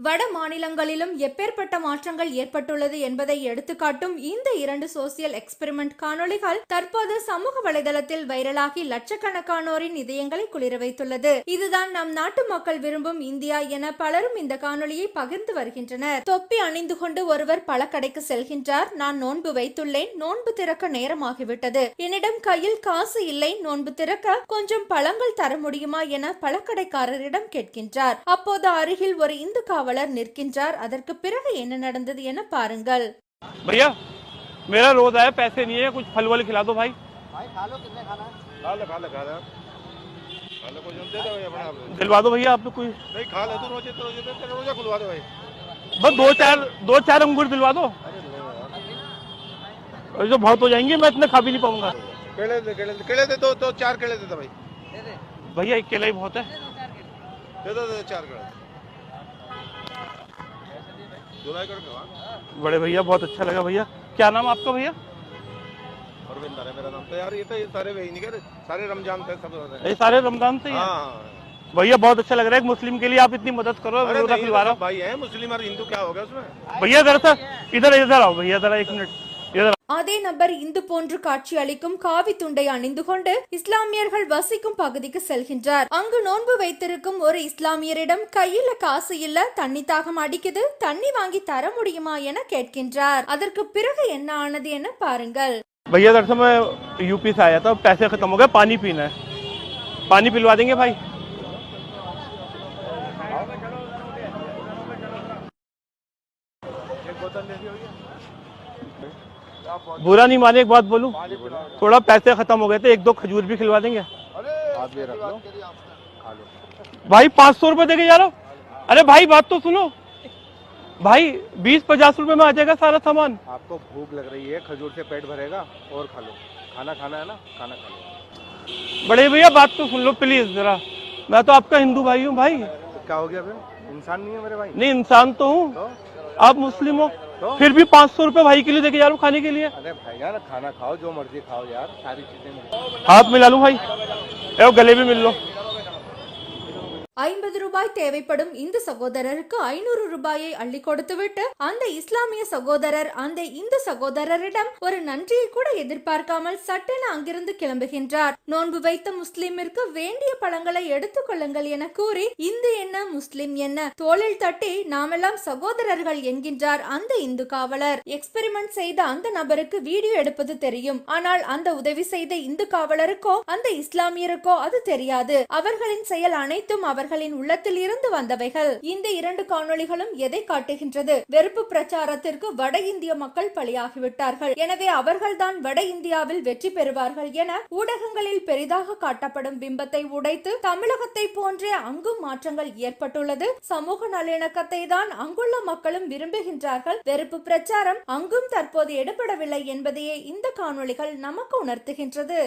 வட மாநிலங்களிலும் எப்பேற்பட்ட மாற்றங்கள் ஏற்பட்டுள்ளது என்பதை எடுத்துக்காட்டும் இந்த இரண்டு சோசியல் எக்ஸ்பெரிமெண்ட் காணொளிகள் தற்போது சமூக வலைதளத்தில் வைரலாகி லட்சக்கணக்கானோரின் இதயங்களை குளிர வைத்துள்ளது. இதுதான் நம் நாட்டு மக்கள் விரும்பும் இந்தியா என பலரும் இந்த காணொளியை பகிர்ந்து வருகின்றனர். தொப்பி அணிந்து கொண்டு ஒருவர் பல கடைக்கு செல்கின்றார். நான் நோன்பு வைத்துள்ளேன். நோன்பு திறக்க நேரமாகிவிட்டது. என்னிடம் கையில் காசு இல்லை. நோன்பு திறக்க கொஞ்சம் பழங்கள் தர முடியுமா என பழக்கடைக்காரரிடம் கேட்கின்றார். அப்போது அருகில் ஒரு இந்து காவல் காவலர் நிற்கின்றார் அதற்கு பிறகு என்ன நடந்தது என பாருங்கள் भैया मेरा रोजा है पैसे नहीं है कुछ फल वल खिला दो भाई भाई खा लो कितने खाना है खा ले खा ले खा ले खा ले कुछ हम दे दे भाई अपना आप। दिलवा दो भैया आप तो कोई नहीं खा ले तू रोजे तो रोजे तो तेरा रोजा खुलवा दे भाई बस दो चार दो चार अंगूर दिलवा दो अरे नहीं यार अरे तो बहुत हो जाएंगे मैं इतने खा भी नहीं पाऊंगा केले दे केले दे केले दे दो दो चार केले दे दे भाई भैया एक केला ही बहुत है दे दो दे दो चार केले जुलाई करके हाँ बड़े भैया बहुत अच्छा लगा भैया। क्या नाम आपका भैया? अरविंदर है मेरा नाम तो। यार ये तो ये सारे वही नहीं कर सारे रमज़ान थे सब ये सारे रमज़ान से हाँ हाँ। भैया बहुत अच्छा लग रहा है। एक मुस्लिम के लिए आप इतनी मदद करो भाई है मुस्लिम और हिंदू क्या हो गया उसमें? भैया इधर से इधर इधर आओ भैया जरा एक मिनट। அதே நபர் இந்து போன்று காட்சி அளிக்கும் காவி துண்டை அணிந்து கொண்டு இஸ்லாமியர்கள் வசிக்கும் பகுதிக்கு செல்கின்றார் அங்கு நோன்பு வைத்திருக்கும் ஒரு இஸ்லாமியரிடம் கையில காசு இல்ல தண்ணி தாகம் அடிக்குது தண்ணி வாங்கி தர முடியுமா என கேட்கின்றார் அதற்கு பிறகு என்ன ஆனது என பாருங்கள் भैया दरअसल मैं यूपी से आया था पैसे खत्म हो गए पानी पीना है पानी पिलवा देंगे भाई बुरा नहीं माने एक बात बोलूँ। थोड़ा पैसे खत्म हो गए थे एक दो खजूर भी खिलवा देंगे। भाई पाँच सौ रुपए देके जा रहा हूँ अरे भाई बात तो सुनो। भाई बीस पचास रुपए में आ जाएगा सारा सामान। आपको भूख लग रही है खजूर से पेट भरेगा और खा लो। खाना खाना है ना? खाना खा लो। बड़े भैया बात तो सुन लो प्लीज़ जरा। मैं तो आपका हिंदू भाई हूँ भाई। तो क्या हो गया इंसान नहीं है मेरे भाई? नहीं इंसान तो हूँ। तो? आप मुस्लिम हो। तो? फिर भी पाँच सौ रूपए भाई के लिए देखे जा रहा हूँ खाने के लिए। अरे भाई यार खाना खाओ जो मर्ज़ी खाओ यार सारी चीज़ें हाथ मिला लो भाई। ए गले भी मिल लो। ஐம்பது ரூபாய் தேவைப்படும் இந்து சகோதரருக்கு ஐநூறு ரூபாயை அள்ளி கொடுத்துவிட்டு அந்த இஸ்லாமிய சகோதரர் அந்த இந்து சகோதரரிடம் ஒரு நன்றியை கூட எதிர்பார்க்காமல் சட்டென அங்கிருந்து கிளம்புகின்றார். நோன்பு வைத்த முஸ்லிமிற்கு வேண்டிய பழங்களை எடுத்துக் கொள்ளுங்கள் என கூறி இந்து என்ன முஸ்லிம் என்ன? தோளில் தட்டி நாமெல்லாம் சகோதரர்கள் என்கின்றார் அந்த இந்து காவலர். எக்ஸ்பெரிமெண்ட் செய்த அந்த நபருக்கு வீடியோ எடுப்பது தெரியும். ஆனால் அந்த உதவி செய்த இந்து காவலருக்கோ அந்த இஸ்லாமியருக்கோ அது தெரியாது. அவர்களின் செயல் அனைத்தும் அவர் அவர்களின் உள்ளத்தில் இருந்து வந்தவைகள். இந்த இரண்டு காணொளிகளும் எதை காட்டுகின்றது? வெறுப்பு பிரச்சாரத்திற்கு வட இந்திய மக்கள் பலியாகிவிட்டார்கள். எனவே அவர்கள்தான் வட இந்தியாவில் வெற்றி பெறுவார்கள் என ஊடகங்களில் பெரிதாக காட்டப்படும் பிம்பத்தை உடைத்து தமிழகத்தை போன்றே அங்கும் மாற்றங்கள் ஏற்பட்டுள்ளது. சமூக நல்லிணக்கத்தை தான் அங்குள்ள மக்களும் விரும்புகின்றார்கள். வெறுப்பு பிரச்சாரம் அங்கும் தற்போது எடுபடவில்லை என்பதையே இந்த காணொளிகள் நமக்கு உணர்த்துகின்றது.